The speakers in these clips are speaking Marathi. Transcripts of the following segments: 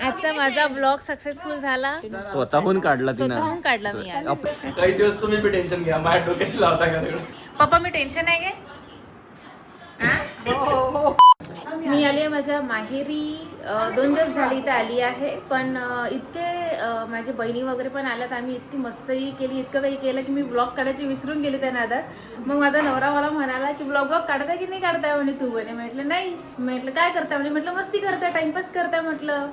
आजचा माझा ब्लॉग सक्सेसफुल झाला. स्वतःहून काढला स्वतःहून काढला मी आज. काही दिवस तुम्ही बी टेन्शन घ्या माझ्या डोक्याशी लावता का सगळं? पप्पा मी टेन्शन आहे. गे मी आली आहे माझ्या माहेरी. दोन दिवस झाली इथे आली आहे. पण इतके माझ्या बहिणी वगैरे पण आल्यात. आम्ही इतकी मस्तही केली इतकं काही केलं की मी ब्लॉग काढायची विसरून गेली त्या नादात. मग माझा नवरा मला म्हणाला की ब्लॉग ब्लॉग काढताय की नाही काढताय? म्हणे तू. म्हणे म्हटलं नाही. म्हटलं काय करताय? म्हणे म्हटलं मस्ती करताय टाइमपास करताय म्हटलं.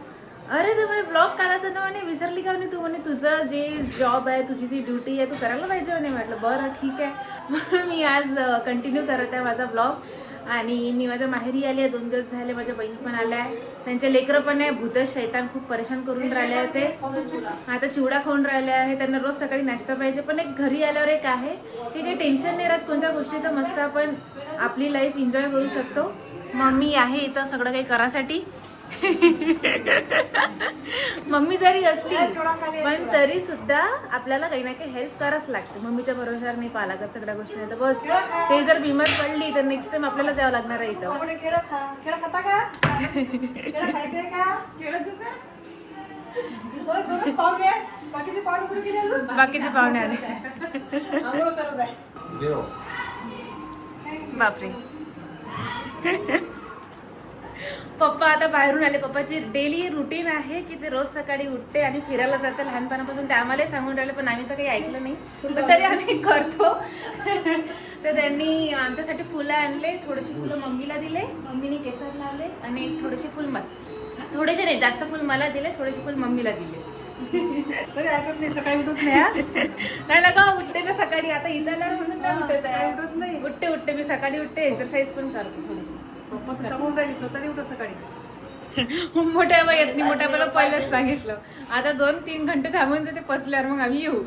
अरे तू म्हणे ब्लॉग काढायचं ना म्हणे विसरली का? म्हणे तू. म्हणे तुझं जे जॉब आहे तुझी ती ड्युटी आहे तू करायला पाहिजे म्हणे. म्हटलं बरं ठीक आहे. मी आज कंटिन्यू करत आहे माझा ब्लॉग. आणि मी माझ्या माहेरी आली आहे. दोन दिवस झाले माझ्या बहिणी पण आल्या आहे. त्यांचे लेकरं पण आहे. भूत शैतान खूप परेशान करून राहिले होते. आता चिवडा खाऊन राहिले आहे. त्यांना रोज सकाळी नाश्ता पाहिजे. पण एक घरी आल्यावर एक आहे की काही टेन्शन नाही राहत. कोणत्या गोष्टीचं मस्त आपण आपली लाईफ एन्जॉय करू शकतो. मम्मी आहे इथं. सगळं काही करासाठी. मम्मी जरी असली पण तरी सुद्धा आपल्याला काही ना काही हेल्प करावंच लागते. मम्मीच्या भरोशावर नाही पाहा लागत सगळ्या गोष्टी. नाही तर बस ते जर बिमार पडली तर नेक्स्ट टाइम आपल्याला जावं लागणार आहे इथं. बाकीचे पाहुणे आले. बापरे. पप्पा आता बाहेरून आले. पप्पाची डेली रुटीन आहे की ते रोज सकाळी उठते आणि फिरायला जाते लहानपणापासून. ते आम्हालाही सांगून राहिले पण आम्ही तर काही ऐकलं नाही. पण तरी आम्ही करतो. तर त्यांनी आमच्यासाठी फुलं आणले थोडेसे फुलं मम्मीला दिले मम्मीने केसर लावले आणि थोडेसे फुल मला थोडेसे नाही जास्त फुल मला दिले थोडेसे फुल मम्मीला दिले. तरी ऐकत नाही सकाळी उठत नाही? नाही ना का उठते ना सकाळी. आता इथं म्हणून उठत नाही. उठते उठते मी सकाळी उठते एक्सरसाइज पण करते थोडीशी. सांगून राहिली स्वतः सकाळी. मोठ्या बाई येत नाही मोठ्या बाईला पहिलेच सांगितलं. आता दोन तीन घंटे थांबून जाते पचल्यावर मग आम्ही येऊ.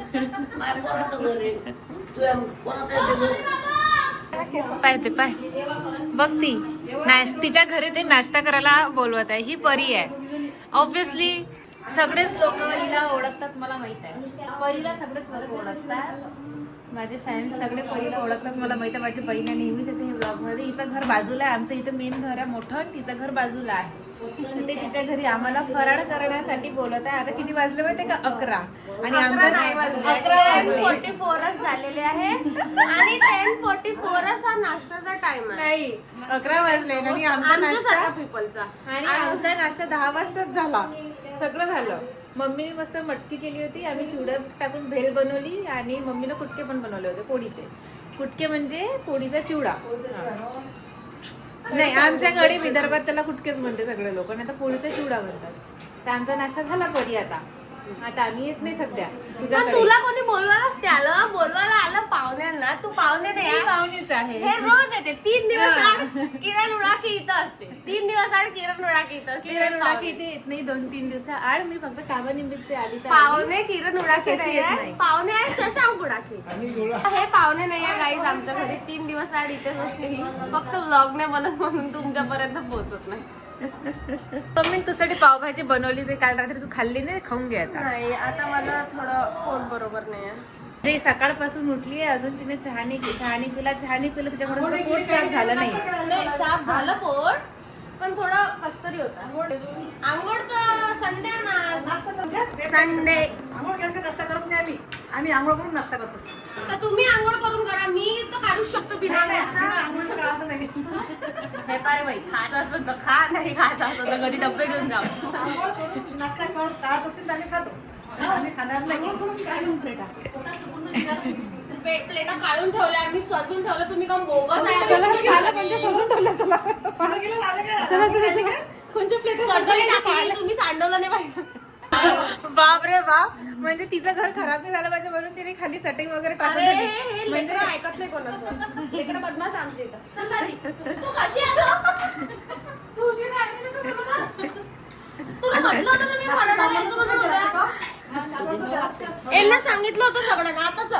पाय ते पाय. बघ ती. नाश तिच्या घरी ते नाश्ता करायला बोलवत आहे. ही परी आहे. ऑब्विसली सगळेच लोक हिला ओळखतात मला माहीत आहे. परीला सगळेच लोक ओळखतात. माझे फॅन्स सगळे परीला ओळखतात. मला माहीत आहे माझी बहीण नेहमीच येते हे ब्लॉगमध्ये इथं घर बाजूला आहे. आमचं इथं मेन घर आहे मोठं तिचं घर बाजूला आहे. ते तिच्या घरी आम्हाला फराळ करण्यासाठी बोलत आहे. आता किती वाजले माहितीये का? अकरा. आणि आमचं नाही वाजले. फोर्टी फोरच झालेले आहे. आणि टेन फोर्टी फोरच हा नाश्त्याचा टाइम नाही. अकरा वाजले आणि आमचा नाश्ता पीपलचा आणि आमचा नाश्ता दहा वाजताच झाला. सगळं झालं. मम्मीने मस्त मटकी केली होती आम्ही चिवडा टाकून भेल बनवली आणि मम्मीनं कुटके पण बनवले होते पोळीचे. कुटके म्हणजे पोळीचा चिवडा. नाही आमच्याकडे विदर्भात त्याला कुटकेच म्हणते सगळे लोक नाही तर पोळीचा चिवडा म्हणतात. तर आमचा नाश्ता झाला परी आता. आता आम्ही येत नाही सध्या. पण तुला कोणी बोलवायलाच ते आलं बोलवायला आलं पाहुण्यांना. तू पाहुणे नाही आहे. पाहुणीच आहे. हे रोज येते. तीन दिवस आड किरण उडाकी इथं असते. तीन दिवस आड किरण उडाकी इथं असते. किरण उडाकी इथे येत नाही. दोन तीन दिवसा आड. मी फक्त कामानिमित्त आली तर आली. पाहुणे किरण उडाकी तशी नाही येत आहे. नाही. पाहुणे आहे शशांक उडाकी. हे पाहुणे नाही आहे गाईज आमच्या घरी तीन दिवस आड इथेच असते ही. फक्त व्लॉग नाही बनत म्हणून तुमच्यापर्यंत पोहोचत नाही. मम्मी तुझ्यासाठी पावभाजी बनवली ते काल रात्री तू खाल्ली नाही खाऊन घे आता. नाही आता मला थोडं पोट बरोबर नाही आहे. जे सकाळपासून उठली आहे अजून तिने चहा नाही चहा नाही पिला चहा नाही पिला त्याच्यामुळे पोट साफ झालं नाही. नाही साफ झालं पोट पण थोडं कस्तरी होता. आंघोळ तर संडे ना संडे. आंघोळ केल्यानंतर नाश्ता करत नाही आम्ही. आम्ही आंघोळ करून नाश्ता करत असतो. तर तुम्ही आंघोळ करून करा. मी तर काढू शकतो बिना काढायचं नाही. पारे बाई खायचं असं तर खा नाही खायचं असं तर घरी डब्बे घेऊन जा. आंघोळ करून नाश्ता करून काढत असेल तर आम्ही खातो. हा, प्लेटा काढून ठेवल्या मी सजून ठेवलं तुम्ही का मोगस चला झालं पण ते सजून ठेवलं चला पाणी गेलं लावलं का? चला चला चला कोणच्या प्लेट टाकली तुम्ही सांडवलं नाही पाहिजे बाप रे बाप म्हणजे तिचं घर खराब नाही झालं पाहिजे म्हणून तिने खाली चटई वगैरे टाकून अरे दिली. म्हणजे ऐकत नाही कोणाचं लेकरं बदमाश आमच्या इथं. तू कशी आहे? तू उशीर ना मला? तुला म्हटलं होतं ना मी फराळाला यायचं म्हणून उद्या. यांना सांगितलं होतं सगळ्यांना आता चल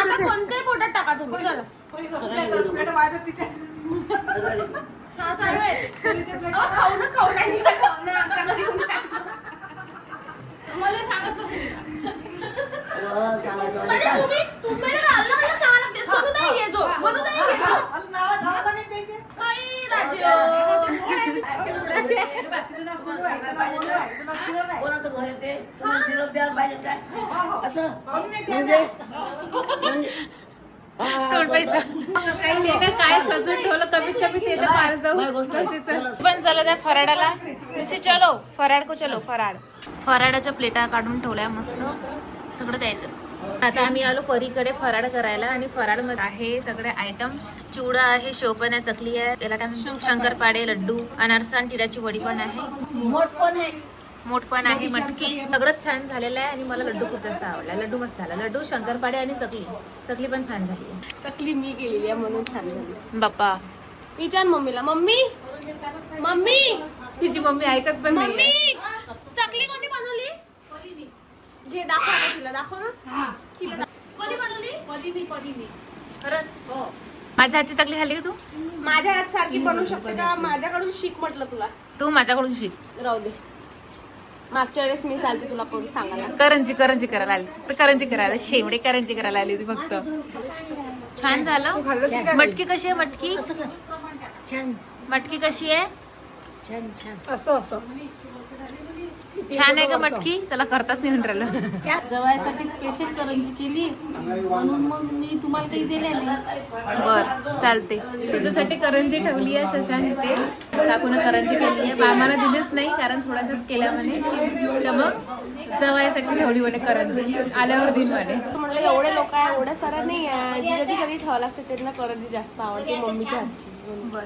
आता कोणत्याही पोटात टाका तुम्ही चला. हा आहे. अहो, खाऊ नाही येऊन खा. मला सांगत. म्हणजे तुम्ही तुम्ही राहिलं मला सांगायला लागते सोनू ताई ये जो म्हणून नाही. ताई तिथून सुरू आहे त्याला बोलू आहे तुला clear आहे. कोणाचं घर येते निरोप द्यायला पाहिजे काय असं म्हणजे काय सजून ठेवलं कमीत कमी ते तर जाऊ पण चलो त्या फराडाला चलो फराड को चलो फराड फराडाच्या प्लेटा काढून ठेवल्या मस्त सगळं द्यायचं आता आम्ही आलो परीकडे फराड करायला आणि फराडमध्ये आहे सगळे आयटम्स चिवडा आहे शेवपण्या चकली आहे. याला काय शंकरपाडे लड्डू अनारसा आणि तिळाची वडी पण आहे. मोठ पण आहे. मोठ पण आहे मटकी. सगळंच छान झालेलं आहे आणि मला लड्डू खूप जास्त आवडला. लड्डू मस्त झाला. लड्डू शंकरपाडे आणि चकली. चकली पण छान झाली चकली मी केलेली आहे म्हणून छान झाली. बाप्पा. विचार मम्मीला. मम्मी! मम्मी! तिची मम्मी ऐकत पण मम्मी! चकली कोणी बनवली? घे दाखव आता तिला दाखव ना. तिला दाखव. कोणी बनवली? खरंच? माझ्या हातची चकली खाल्ली का तू? माझ्या हात सारखी बनवू शकते का? माझ्याकडून शिक म्हटलं तुला. तू माझ्याकडून शिक. राहू दे. मागच्या वेळेस मी चालते तुला पण सांगायला. करंजी करंजी करायला आली. तर करंजी करायला शेवडे करंजी करायला आली होती फक्त. छान झालं. मटकी कशी आहे मटकी? छान. मटकी कशी आहे? छान छान. असं असं. छान आहे का मटकी? त्याला करताच नाही राहिलं. जवायसाठी स्पेशल करंजी केली. म्हणून मग मी तुम्हाला काही दिले नाही. बर चालते. तुझ्यासाठी करंजी ठेवली आहे शशांक इथे. काकून करंजी केली आहे. मामाला दिलीच नाही कारण थोड्याशाच केल्या म्हणे. तर मग जवायसाठी ठेवली म्हणे करंजी. आल्यावर दिन म्हणे. म्हटलं एवढे लोक आहे एवढ्या साऱ्या नाही आहे. जिजाची ठेवा लागते त्यांना करंजी जास्त आवडते मम्मीच्या हातची. बर.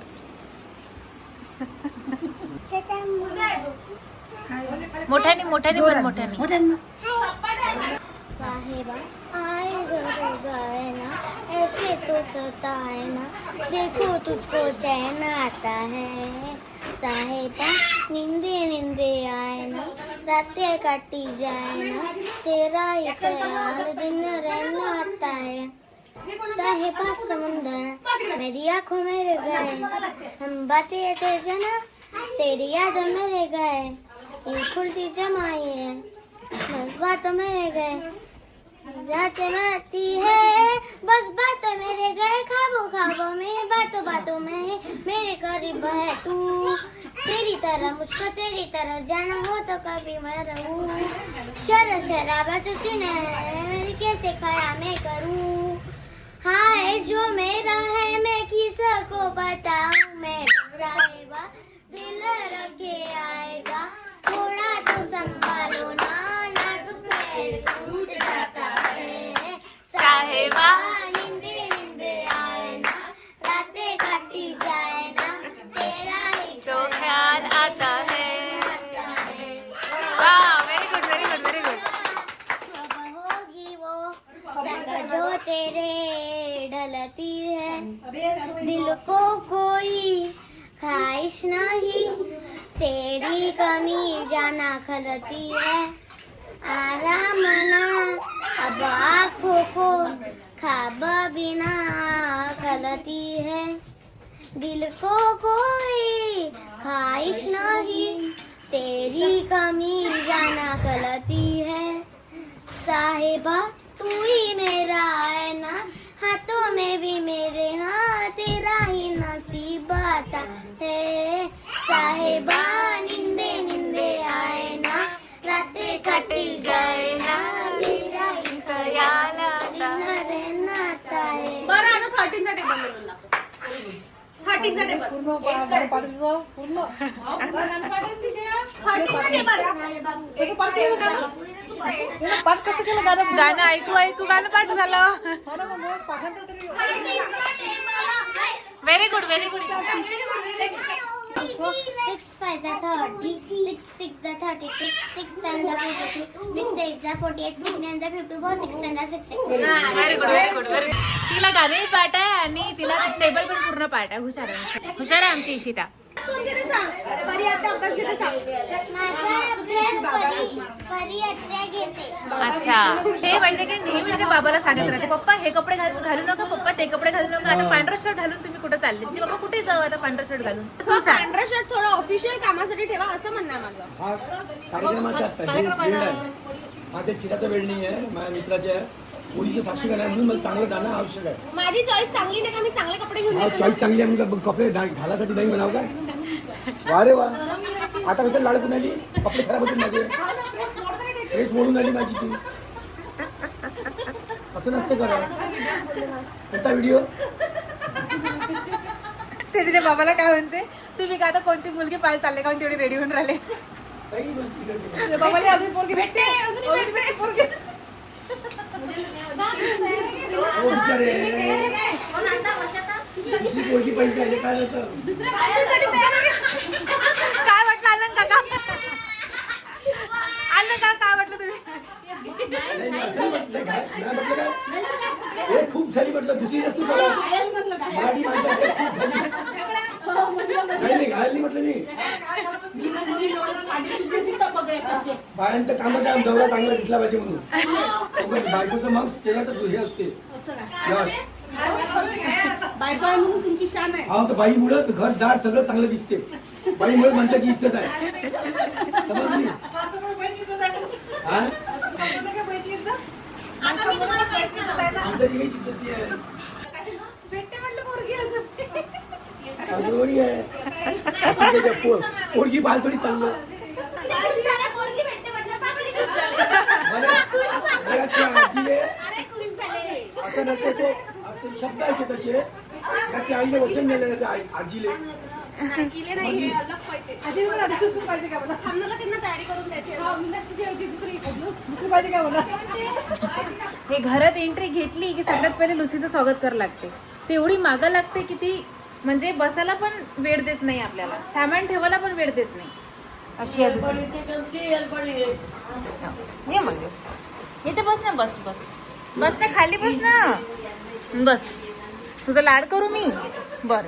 मोठ्याने मोठ्याने पण मोठ्याने. मोठ्यांना. साहेबा आए घर ना ऐसे तो सताए ना देखो तुझको चैन आता है। साहेबा निंदे निंदे आए ना रातें काटी जाए ना तेरा ही ख्याल दिन रहना आता है। साहेबा समुंदर मेरी आँखों में रह गए। हम बातें थे जना, तेरी याद में रह गए। ये खुलती जमाई है बातों में रह गए। रातें आती है, बस बातों में रह गए। खाबों खाबों में, बातों बातों में मेरे करीब है तू। तेरी तरह, मुझको तेरी तरह जाना हो तो कभी मैं रहूँ। शर शराबा सीने है मेरी कैसे खाया मैं करूँ? हाय जो मेरा है मैं किसको बताऊं? मैं साहेबा दिल रखे आएगा। थोड़ा तो संभालो दिल को कोई ख्वाहिश नहीं। तेरी कमी जाना खलती है। आराम ना, अब आँखों को खाब बिना खलती है। दिल को कोई ख्वाहिश नहीं। तेरी कमी जाना खलती है। साहिबा, तू ही मेरा है ना। में भी मेरे हाँ तेरा ही नसीब आता है। साहिबा निंदे निंदे आए ना। रातें कटी जाए ना। तेरा ही। ख्याल आता दिन रहना आता है। बरं आता थर्टीनचा टेबल बनवून दाखव. थर्टीनचा टेबल पूर्ण पूर्ण. थर्टीनचा टेबल पाठ केलं गाणं? त्यानं पाठ कसं केलं गाणं? गाणं ऐकू ऐकू गाणं पाठ झालं. Very good very good six five जा थर्टी सिक्स सिक्स जा थर्टी सिक्स सिक्स सेव्हन जा फोर्टी सिक्स एट जा फोर्टी एट सिक्स नाईन जा फिफ्टी फोर सिक्स टेन जा six very good very good very तिला गाणे पाठ आहे आणि तिला टेबल पण पूर्ण पाठ आहे. हुशार हुशार आहे आमची इशिता. अच्छा. हे माहितीये की नेहमी म्हणजे बाबाला सांगत राहते. पप्पा हे कपडे घालू नका पप्पा ते कपडे घालू नका. आता पांढरा शर्ट घालून तुम्ही कुठे चालले? तिचे पप्पा कुठे जाऊ आता पांढरा शर्ट घालून? तो पांढरा शर्ट थोडा ऑफिशियल कामासाठी ठेवा असं म्हणणं आहे माझं. हा कार्यक्रमाचा आहे. हे हा ते चिराचा वेळ नाही आहे माझ्या मित्राचे. आहे पोलीसचं साक्षी करणार म्हणून मला चांगलं जाणं आवश्यक आहे. माझी चॉईस चांगली नाही का मी चांगले कपडे घेऊन हा चॉईस चांगली आहे म्हणून कपडे घा- घालासाठी नाही म्हणावं काय? वा रे वा. आता कसं लाडकून आली कपडे खराब होतील माझे. ड्रेस मोडून आली माझी ती. असं नसतं करा. कोणता व्हिडिओ ते तिच्या बाबाला काय म्हणते? तुम्ही का आता कोणती मुलगी पाहायला चालले का तेवढी रेडी होऊन राहिले? काही गोष्टी करते. बाबाला अजून पोरगी भेटते. अजून भेटते. पोरगी काय वाटलं आनंद काका? आनंद काका काय वाटलं तुम्ही? काय खूप झाली म्हटलं दुसरी नसती मला झाली म्हटलं मी बायांचं कामाचा आम दौरा चांगला दिसला पाहिजे म्हणून. बायकोचं मग त्याच्यातच हे असते. यश. बायको आहे म्हणून तुमची शान आहे. हा तर बाईमुळेच घर दार सगळं चांगलं दिसते. बाईमुळे माणसाची इज्जत आहे. समजली? आहे. हा इज्जत? आहे. नाही आहे पोरगी असं थोडी आहे. आहे, बाल थोडी चाललं पोरगी भेटते म्हटलं बाबली खूप झाले. बरं बरं, त्या आजीले अरे खूप झाले. असं नसते तो असं शब्द आहे ते तसे का त्या आईले वचन दिलेलं त्या आजीले. हे हे घरात एंट्री घेतली की सगळ्यात पहिले लुसीचं स्वागत करावं लागते. तेवढी मागं लागते की ती म्हणजे बसायला पण वेळ देत नाही आपल्याला. सामान ठेवायला पण वेळ देत नाही. अशी आहे ये मग. इथे बस ना बस बस. बस ना खाली बस ना. बस. तुझा लाड करू मी. बर.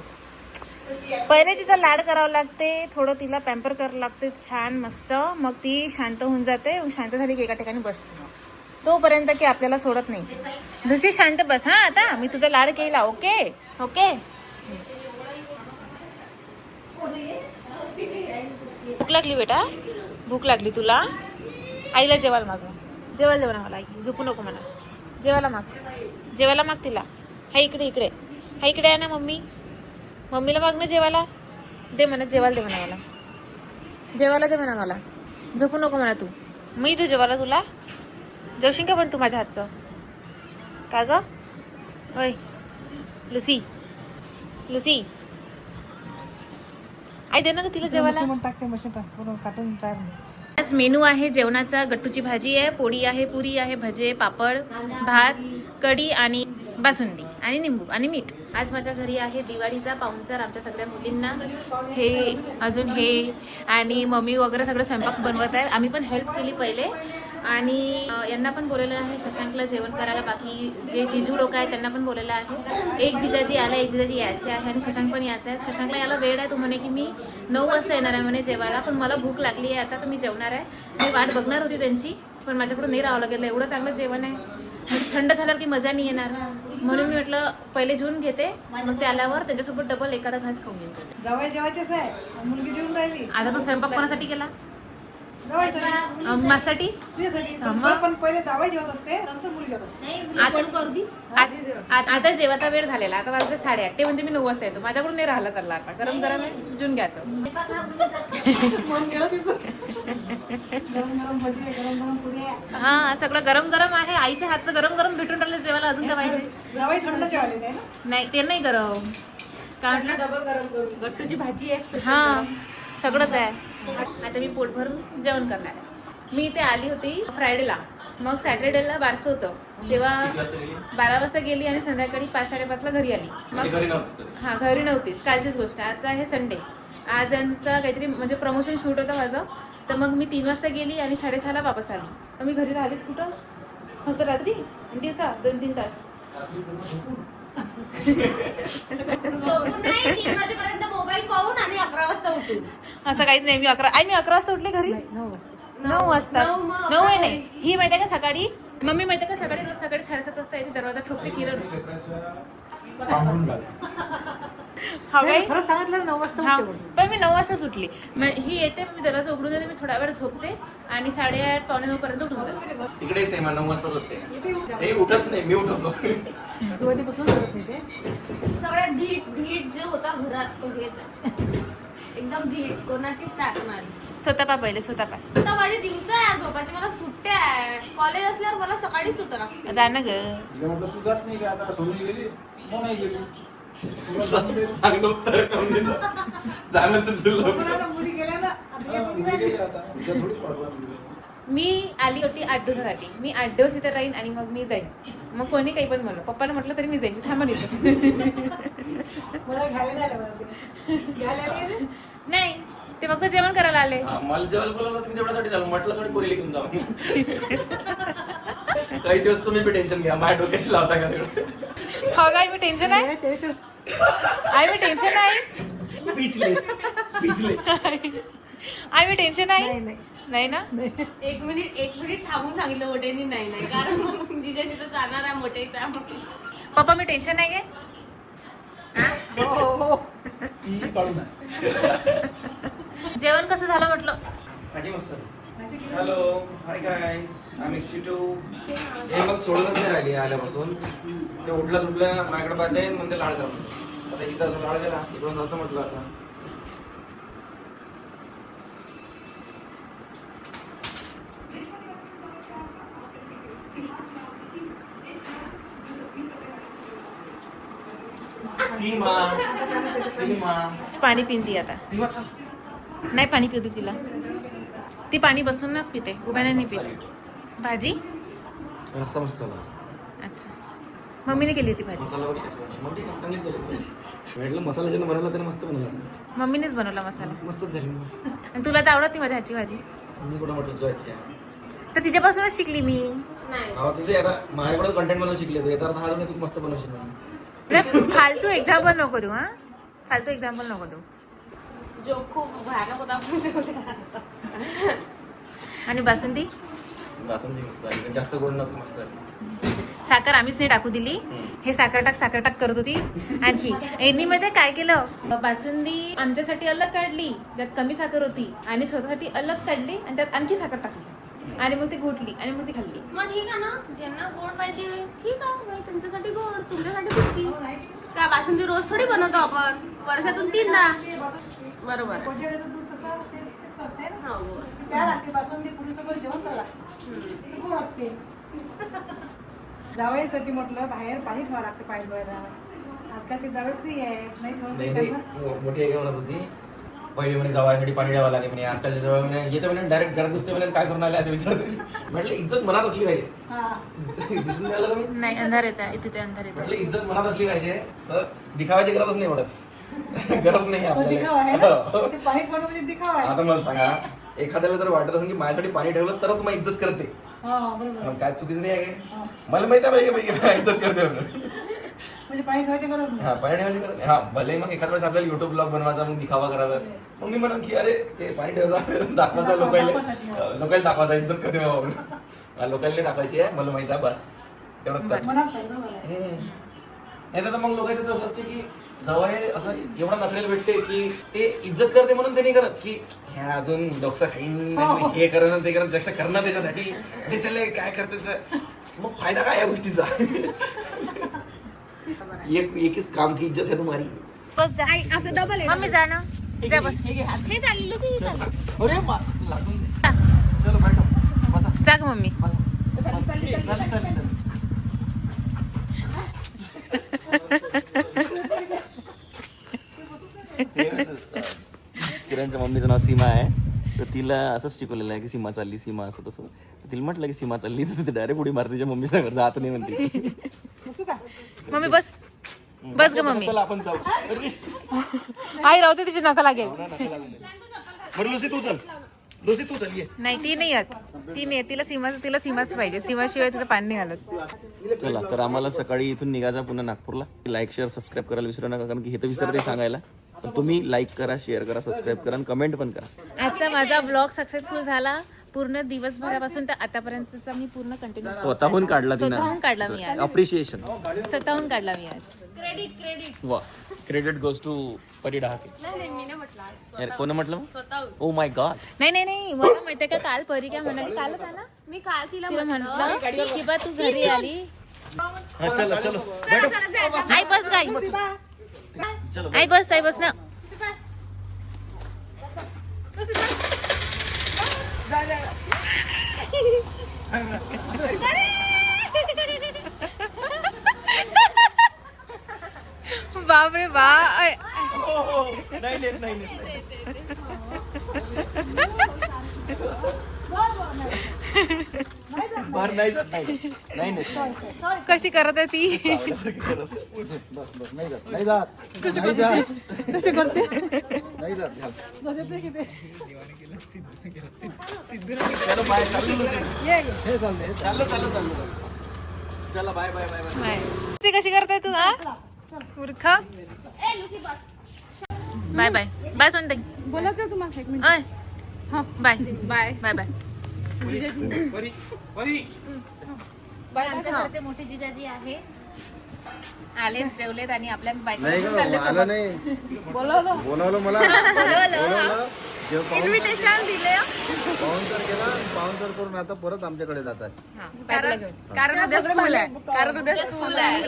पहिले तिचा लाड करावं लागते थोडं तिला पॅम्पर करावं लागते. छान मस्त. मग ती शांत होऊन जाते. मग शांत झाली की एका ठिकाणी बसते मग. तोपर्यंत की आपल्याला सोडत नाही. दुसरी शांत बस. हा आता. मी तुझा लाड केला ओके? ओके? भूक लागली बेटा. भूक लागली तुला. आईला जेवायला माग जेवायला जेवायला मला आई. झोपू नको म्हणा. जेवायला माग. जेवायला माग तिला. हा इकडे इकडे. हा इकडे आहे ना मम्मी. मम्मीला माग ना जेवायला. दे म्हणा जेवायला दे म्हणा मला जेवायला दे म्हणा मला झोपू नको म्हणा तू. मी तू जेवायला तुला. जेवशील का पण तू माझ्या हातचं? का ग? होय लुसी. लुसी. आई दे ना तिला जेवायला. टाकते मशीन टाक पूर्ण काटून तयार नाही. आज मेनू आहे जेवणाचा गट्टूची भाजी आहे पोळी आहे पुरी आहे भजे पापड भात कढी आणि बासुंदी आणि निंबू आणि मीठ. आज माझ्या घरी आहे दिवाळीचा पाहुणचार आमच्या सगळ्या मुलींना. हे अजून हे आणि मम्मी वगैरे सगळं स्वयंपाक बनवत आहे आम्ही पण हेल्प केली पहिले. आणि यांना पण बोललेलं आहे शशांकला जेवण करायला. बाकी जे जिजू लोक आहेत त्यांना पण बोललेलं आहे. एक जिजाजी आला एक जिजाजी यायचे आहे आणि शशांक पण यायचं आहे. शशांकला याला वेळ आहे. तो म्हणे की मी नऊ वाजता येणार आहे म्हणे जेवायला पण मला भूक लागली आहे. आता तर मी जेवणार आहे. मी वाट बघणार होती त्यांची पण माझ्याकडून नाही राहावं लागेल. एवढं चांगलं जेवण आहे. थंड झाल्यावर की मजा नाही येणार. म्हणून मी म्हटलं पहिले जेवून घेते. मग ते आल्यावर त्यांच्यासोबत डबल एखादा घास खाऊन घेते आता तू स्वयंपाक कोणासाठी केला? जेवायचं अं, माझ्यासाठी तुझ्यासाठी मग? पण पहिले जावई जेवत असते नंतर मुलगी जेवत असते. आता जेवायचा वेळ झालेला. आता वाजले साडेआठ. ते म्हणते मी नऊ वाजता येतो. माझ्याकडून नाही राहिला चालला आता. गरम गरम आहे जून घ्यायचं. गरम गरम गरम गरम हा सगळं गरम गरम आहे. आईच्या हातचं गरम गरम भेटून राहिलं जेवायला अजून काय पाहिजे? नाही ना? नाही ते नाही गरम. काय म्हटलं गट्टूची भाजी आहे हा. सगळंच आहे. आता मी पोट भरून जेवण करणार आहे. मी इथे आली होती फ्रायडेला. मग सॅटर्डेला बारसं होतं. तेव्हा? बारा वाजता गेली आणि संध्याकाळी पाच साडेपाचला घरी आली. मग. हा घरी नव्हतीच. कालचीच गोष्ट. आजचा आहे संडे. आज यांचा काहीतरी म्हणजे प्रमोशन शूट होतं माझं. तर मग मी तीन वाजता गेली आणि साडेसहाला वापस आली. तर मी घरी राहिलीच कुठं? फक्त रात्री? दिवसा? दोन तीन तास. झोपून नाही तीन वाजेपर्यंत मोबाईल पाहून आणि अकरा वाजता उठून. असं काहीच नाही मी अकरा आई मी अकरा वाजता उठले घरी? नऊ वाजता. नऊ वाजता. आहे नाही. ही माहिती आहे का सकाळी? मम्मी माहिती आहे का सकाळी रोज सकाळी साडेसात वाजता येते दरवाजा ठोकते किरण. पांघरून घाल हा काय खरं सांगितलं नऊ वाजता उठते म्हणून. पण मी नऊ वाजताच उठली. मग ही येते मी दरवाजा उघडून देते मी थोडा वेळ झोपते आणि साडेआठ पावणे नऊ पर्यंत उठून जाते. तिकडे सेम नऊ वाजताच होते हे उठत नाही मी उठवतो. सुरुवातीपासून करत नाही ते सगळ्यात धीट धीट जे होता घरात तो आहे एकदम धीट कोणाचीच ताक नाही. स्वतः पा पहिले स्वतः पा. आता माझी दिवस आहे झोपाची मला सुट्ट्या आहे. कॉलेज असल्यावर मला सकाळी सुट्ट लागते. जा ना ग. तिला म्हटलं तू जात नाही का आता? सोनी गेली? मग नाही. चांगलं उत्तर करून कोणाला मुली गेल्या ना. आता हा, या मुली मुली गेली आता. उद्या थोडीच पाठवा मुली. मी आली होती आठ दिवसासाठी. मी आठ दिवस इथे राहीन आणि मग मी जाईन. मग कोणी काही पण म्हणू पप्पाला म्हटलं तरी मी जाईन. मी थांबा नाही ते? फक्त जेवण करायला आले. हा, मला जेवायला बोलावलं तुम्ही तेवढ्यासाठी झालं. म्हटलं थोडी पोरीला घेऊन जाऊ. काही दिवस तुम्ही बी टेन्शन घ्या. माझ्या डोक्याशी लावता का सगळं? हो काय मी टेन्शन आहे? टेन्शन आहे मी टेन्शन आहे? स्पीचलेस स्पीचलेस आहे मी टेन्शन आहे? नाही ना? एक मिनिट एक मिनिट थांबून सांगितलं मोठ्यानी. नाही नाही. कारण जिजाशी तर जाणार आहे मोठ्याचा पप्पा मी टेन्शन नाही घे हो? हो हो जेवण कसं झालं म्हटलं? मस्त हॅलो. हाय काय आम्ही सिटू हे मग सोडूनच नाही राहिली आल्यापासून. ते उठलं सुटलं माझ्याकडे पाहते मग ते लाड करतो आता इथं असं लाड गेला इकडून जातो म्हटलं असं. सीमा. सीमा. पाणी पिंती आता. सीमा चल. नाही पाणी पिऊ दे तिला. ती पाणी बसूनच पिते उभ्याने नाही पिते. भाजी? रस्सा मस्त झाला अच्छा. मम्मीने केली होती भाजी. मसाला वगैरे भेटलं मसाला ज्यानं बनवला त्याने मस्त बनवला. मम्मीनेच बनवला मसाला. मस्तच झाली. आणि तुला तर आवडत नाही माझ्या हातची भाजी. मी कुठं म्हटलं सोयाची आहे. तर तिच्यापासूनच शिकली मी. नाही. अहो तिथे आता माझ्याकडे कंटेंट बनवून शिकले तू याचा अर्थ हा नाही तू मस्त बनवशील म्हणून. अरे, फालतू एक्झाम्पल नको देऊ हा. फालतू एक्झाम्पल नको देऊ. जो खूप भयानक होता. आणि बासुंदी? बासुंदी मस्त जास्त गोड नव्हती मस्त आहे. साखर आम्हीच नाही टाकू दिली. हे साखर टाक साखर टाक करत होती. आणखी यांनी मध्ये काय केलं? बासुंदी आमच्यासाठी अलग काढली त्यात कमी साखर होती. आणि स्वतःसाठी अलग काढली आणि त्यात आणखी साखर टाकली. आणि मग ती घोटली आणि मग ती खाल्ली. मग ठीक आहे ना? ज्यांना गोड पाहिजे ठीक आहे. बाई, तुमच्यासाठी गोड तुमच्यासाठी फिरती काय बासुंदी रोज थोडी बनवतो आपण? वर्षातून तीनदा. बरोबर. आहे. कोणत्यावेळेचं दूध कसं ते तिखट असते ना हा, गोड. त्या लागते बासुंदी पुरीसोबत जेवण करावं लागते ते गोड असते जावयासाठी म्हटलं बाहेर पाणी ठेवावं लागतं पाणी धुवायला आजकालचे जावळ फ्री आहे नाही त्यांना. मो- मोठी म्हणत होती? पहिले म्हणे जावायसाठी पाणी द्यावं लागेल म्हणे आजकालच्या जवळ म्हणे येते म्हणे डायरेक्ट घरात घुसते म्हणे काय करून आले असं विचारतो म्हटलं इज्जत मनात असली पाहिजे. हा. दिसून द्यायला का मी? नाही अंधार येत आहे तिथे अंधार येत म्हटलं इज्जत मनात असली पाहिजे तर दिखावायची गरजच नाही पडत. गरज नाही तो दिखावा आहे ना? आपल्याला ते पाणी ठेवणं म्हणजे दिखावा आहे. आता मला सांगा एखाद्याला जर वाटत असेल की माझ्यासाठी पाणी ठेवलं तरच मग इज्जत करते. हा बरोबर. मग काय चुकीचं नाही आहे हा. मला माहिती आहे इज्जत करते म्हणून. म्हणजे पाणी ठेवायची गरज नाही. हा पाणी ठेवायची गरज नाही. हा भले मग एखाद्या वेळेस आपल्याला युट्यूब ब्लॉग बनवायचा मग दिखावा करायचा. मग मी म्हणून की अरे ते पाणी ठेवायचा दाखवायचा लोकांना हा. लोकांना दाखवायचा इज्जत करते बाबा म्हणून. हा, लोकांना दाखवायची आहे मला माहिती आहे बस. तेवढंच कर. नाही तर मग लोकांचं तसं असते की जवळ असं एवढा नखरेल भेटते की ते इज्जत करते म्हणून ते नाही करत की ह्या अजून डोकसा खाईन आणि हे करणं ते करणं त्यापेक्षा करणं त्याच्यासाठी. ते त्याला काय करते मग फायदा काय या गोष्टीचा? एक एकच काम की इज्जत है तुम्हारी? बस जा। असं डबल मम्मी जा ना जा बस। हे चाललं की चाललं अरे मा- लागून दे. चलो बैठो। बसा। जा ग मम्मी। बसा। चालली, चालली, चालली. किरणच्या मम्मीचं नाव सीमा आहे. तर तिला असंच शिकवलेलं आहे की सीमा चालली सीमा असं तसं. तर तिला म्हटलं की सीमा चालली तर ते डायरेक्ट उडी मारते तिच्या मम्मी सांगत जात नाही म्हणते. मम्मी बस. बस ग मम्मी. चला आपण जाऊ. अरे, आई राहू दे तिची नका लागेल. नका लागून दे. बरं लुसी तू चल लुसी तू चल ये. नाही ती नाही येत. ती नाही येत. तिला सीमा तिला सीमाच पाहिजे. सीमाशिवाय तिचं पाणी नाही घालत चला तर आम्हाला सकाळी इथून निघायचा पुन्हा नागपूरला. लाईक शेअर सबस्क्राईब करायला विसरू नका कारण की हे तर विसरते सांगायला. पण तुम्ही लाईक करा शेअर करा सबस्क्राईब करा आणि कमेंट पण करा. आजचा माझा ब्लॉग सक्सेसफुल झाला. पूर्ण दिवसभरापासून तर आतापर्यंतचा मी पूर्ण कंटिन्यू स्वतःहून काढला स्वतःहून काढला मी आज. अप्रिशिएशन स्वतःहून काढला मी आज. क्रेडिट क्रेडिट वा. Credit goes to Pari Dahake नाही नाही मी नाही म्हटलं अरे, कोण म्हटलं स्वतः ओ माय गॉड नाही नाही नाही. मला माहितीये का काल परी काय म्हणाली? कालच आहे ना? मी काल तिला तिला म्हटलं. म्हटलं की बा तू घरी आली. चलो चलो. आई बस काय आई बस आई बस ना. बापरे बा नाही नेत नाही नेत बाहेर नाही जात नाही नाही नेत कशी करत आहे ती? बस बस नाही जात. नाही जात नाही जात. कसे करते? नाही जात. घाल. जसे ते? किती चलो बाय चाललो ये ये. हे चाललंय हे चाललो चाललो चाललो चला बाय बाय बाय बाय. ती कशी करताय तू हा? मूर्ख. ए लुसी बस बाय बाय. बाय सोनताई. बोलायचं तुम्हाला एक मिनिट. अय बाय. बाय. Bye bye. परी परी आमच्या घरचे मोठे जिजाजी आहे. आले जेवलेत आणि आपल्या नाही बायका गं, चालले आलं नाही. बोलावलं. बोलावलं मला. बोलवलं बोलावलं. जेव्हा पाहून इन्व्हिटेशन दिले तर करून आता परत आमच्याकडे जातात कारण कारण उद्या स्कूल आहे. कारण उद्या स्कूल आहे.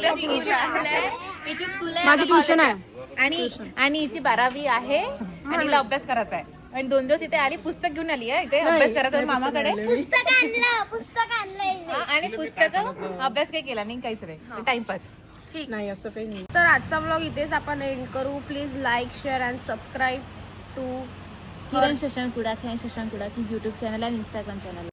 हिची स्कूल आहे माझी ट्युशन आहे. आणि आणि हिची बारावी आहे. आणि हिला अभ्यास करायचा आहे. आणि दोन दिवस इथे आली पुस्तक घेऊन आली आहे इथे अभ्यास करायचा मामाकडे. पुस्तक आणलं पुस्तक आणलंय. हा, आणि पुस्तक अभ्यास काही केला नाही काहीच नाही. टाइमपास नाही असं काही नाही. तर आजचा ब्लॉग इथेच आपण एंड करू. Please like share and subscribe to Kiran Shashank Kudakhe आणि शशांक कुडाखे युट्यूब चॅनल आणि इंस्टाग्राम चॅनल